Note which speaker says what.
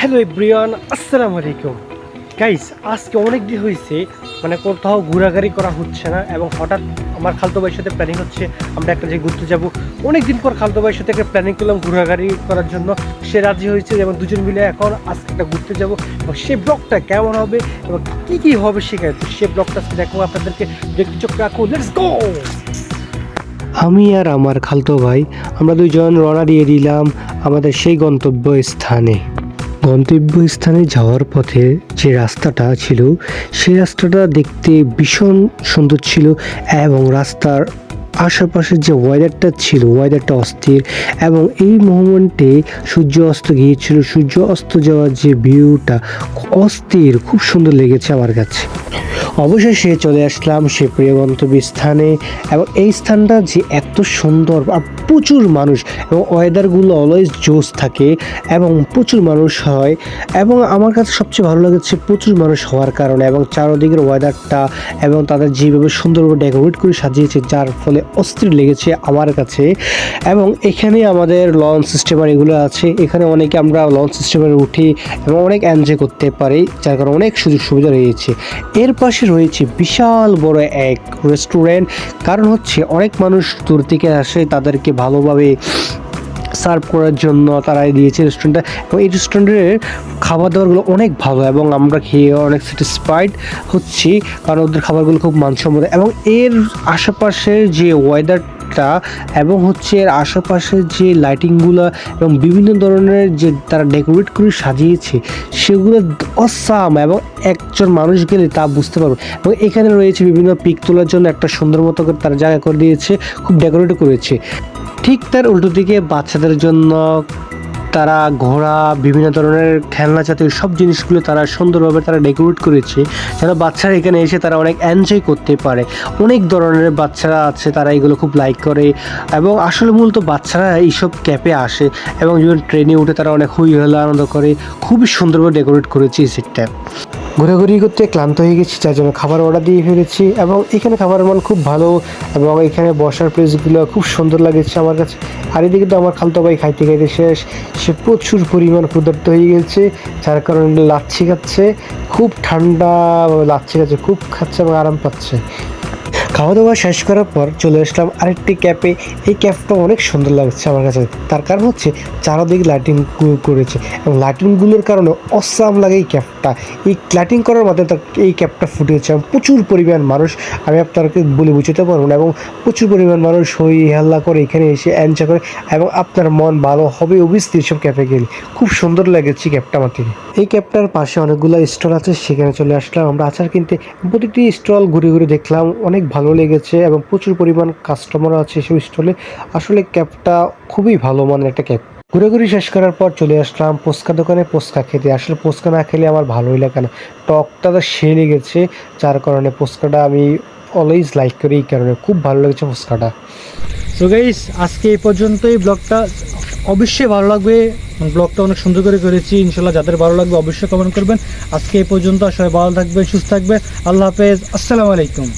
Speaker 1: Hello everyone, আসসালামু আলাইকুম। Guys আজকে অনেক দিন হয়েছে মানে কোথাও ঘোরাঘুরি করা হচ্ছে না এবং হঠাৎ আমার খালতো ভাইয়ের সাথে প্ল্যানিং হচ্ছে, আমরা একটা যে ঘুরতে যাব। অনেক দিন পর খালতো ভাইয়ের সাথে একটা প্ল্যানিং করলাম ঘোরাঘুরি করার জন্য। সে রাজি হয়েছে এবং দুজন মিলে এখন আজকে একটা ঘুরতে যাব। এবং সে ব্লগটা কেমন হবে এবং কী কী হবে সেখানে, তো সে ব্লগটা আজকে দেখো আপনাদেরকে। দেখতে চোখ রাখো লেটস গো আমি আর আমার খালতো ভাই, আমরা দুজন রওনা দিয়ে দিলাম আমাদের সেই গন্তব্য স্থানে গন্তব্য স্থানে যাওয়ার পথে যে রাস্তাটা ছিল, সেই রাস্তাটা দেখতে ভীষণ সুন্দর ছিল এবং রাস্তার আশেপাশের যে ওয়েদারটা ছিল ওয়েদারটা অস্থির এবং এই মোমেন্টে সূর্য অস্ত গিয়েছিল। সূর্য অস্ত যাওয়ার যে ভিউটা অস্থির, খুব সুন্দর লেগেছে আমার কাছে। অবশেষে চলে আসলাম সে প্রিয় গন্তব্য স্থানে এবং এই স্থানটা যে এত সুন্দর আর প্রচুর মানুষ এবং ওয়েদারগুলো অলওয়েজ জোস থাকে এবং প্রচুর মানুষ হয় এবং আমার কাছে সবচেয়ে ভালো লেগেছে প্রচুর মানুষ হওয়ার কারণে এবং চারদিকের ওয়েদারটা এবং তাদের যেভাবে সুন্দরভাবে ডেকোরেট করে সাজিয়েছে যার ফলে অস্থির লেগেছে আমার কাছে এবং এখানে আমাদের লঞ্চ সিস্টেমার এগুলো আছে। এখানে অনেকে আমরা লঞ্চ সিস্টেমারে উঠি এবং অনেক এনজয় করতে পারি, যার কারণে অনেক সুযোগ সুবিধা রয়েছে। এর পাশে রয়েছে বিশাল বড় এক রেস্টুরেন্ট কারণ হচ্ছে অনেক মানুষ দূর থেকে আসে তাদেরকে ভালোভাবে সার্ভ করার জন্য তারাই দিয়েছে রেস্টুরেন্টটা এবং এই রেস্টুরেন্টের খাবার দাবারগুলো অনেক ভালো এবং আমরা খেয়ে অনেক স্যাটিসফাইড হচ্ছি। কারণ ওদের খাবারগুলো খুব মানসম্মত এবং এর আশেপাশের যে ওয়েদারটা এবং হচ্ছে এর আশেপাশের যে লাইটিংগুলো এবং বিভিন্ন ধরনের যে তারা ডেকোরেট করে সাজিয়েছে, সেগুলো অসাম এবং একজন মানুষ গেলে তা বুঝতে পারবে। এবং এখানে রয়েছে বিভিন্ন পিক তোলার জন্য একটা সুন্দর মতো করে তারা জায়গা করে দিয়েছে, খুব ডেকোরেট করেছে। ঠিক তার উল্টো দিকে বাচ্চাদের জন্য তারা ঘোড়া, বিভিন্ন ধরনের খেলনা জাতীয় সব জিনিসগুলো তারা সুন্দরভাবে তারা ডেকোরেট করেছে, যেন বাচ্চারা এখানে এসে তারা অনেক এনজয় করতে পারে। অনেক ধরনের বাচ্চারা আছে, তারা এগুলো খুব লাইক করে এবং আসলে মূলত বাচ্চারা এইসব ক্যাপে আসে এবং যখন ট্রেনে উঠে তারা অনেক হুই হল্লা আনন্দ করে, খুবই সুন্দরভাবে ডেকোরেট করেছে এই সিটটা ঘোরাঘুরি করতে ক্লান্ত হয়ে গেছি, যার জন্য খাবার অর্ডার দিয়ে ফেলেছি এবং এখানে খাবারের মান খুব ভালো এবং এখানে বসার প্লেসগুলো খুব সুন্দর লাগেছে আমার কাছে। আর এদিকে তো আমার খালতো ভাই খাইতে খাইতে শেষ, সে প্রচুর পরিমাণ ক্ষুধার্ত হয়ে গেছে, যার কারণে লাচ্ছি খাচ্ছে, খুব ঠান্ডা লাচ্ছি খাচ্ছে, খুব খাচ্ছে এবং আরাম পাচ্ছে। খাওয়া দাওয়া শেষ করার পর চলে আসলাম আরেকটি ক্যাপে এই ক্যাপটা অনেক সুন্দর লাগছে আমার কাছে। তার কারণ হচ্ছে চারদিকে লাইটিং করেছে এবং লাইটিংগুলোর কারণে অসাম লাগে এই ক্যাপটা এই লাইটিং করার মাধ্যমে তার এই ক্যাপটা ফুটেছে এবং প্রচুর পরিমাণ মানুষ। আমি আপনাকে বলে বুঝতে পারব না এবং প্রচুর পরিমাণ মানুষ হই হাল্লা করে এখানে এসে এনজয় করে এবং আপনার মন ভালো হবে অবশ্যই সব ক্যাপে গেলে। খুব সুন্দর লেগেছে ক্যাপটা আমার থেকে। এই ক্যাপটার পাশে অনেকগুলো স্টল আছে, সেখানে চলে আসলাম। আমরা আচার কিনতে প্রতিটি স্টল ঘুরে ঘুরে দেখলাম, অনেক ভালো লেগেছে এবং প্রচুর পরিমাণ কাস্টমার আছে সেসব স্টলে আসলে ক্যাবটা খুবই ভালো মানের একটা ক্যাব ঘুরে শেষ করার পর চলে আসলাম পোস্কা দোকানে। পোস্কা খেতে আসলে পোস্কা না খেলে আমার ভালোই লাগে না। টকটা তো সে লেগেছে, যার কারণে পোস্কাটা আমি অলওয়েজ লাইক করি, এই কারণে খুব ভালো লেগেছে পোস্কাটা
Speaker 2: তো গাইস আজকে এই পর্যন্তই। ব্লগটা অবশ্যই ভালো লাগবে। ব্লগটা অনেক সুন্দর করে করেছি। ইনশাল্লাহ যাদের ভালো লাগবে অবশ্যই কমেন্ট করবেন। আজকে এই পর্যন্ত সবাই ভালো থাকবে সুস্থ থাকবে আল্লাহ হাফেজ। আসসালামু আলাইকুম।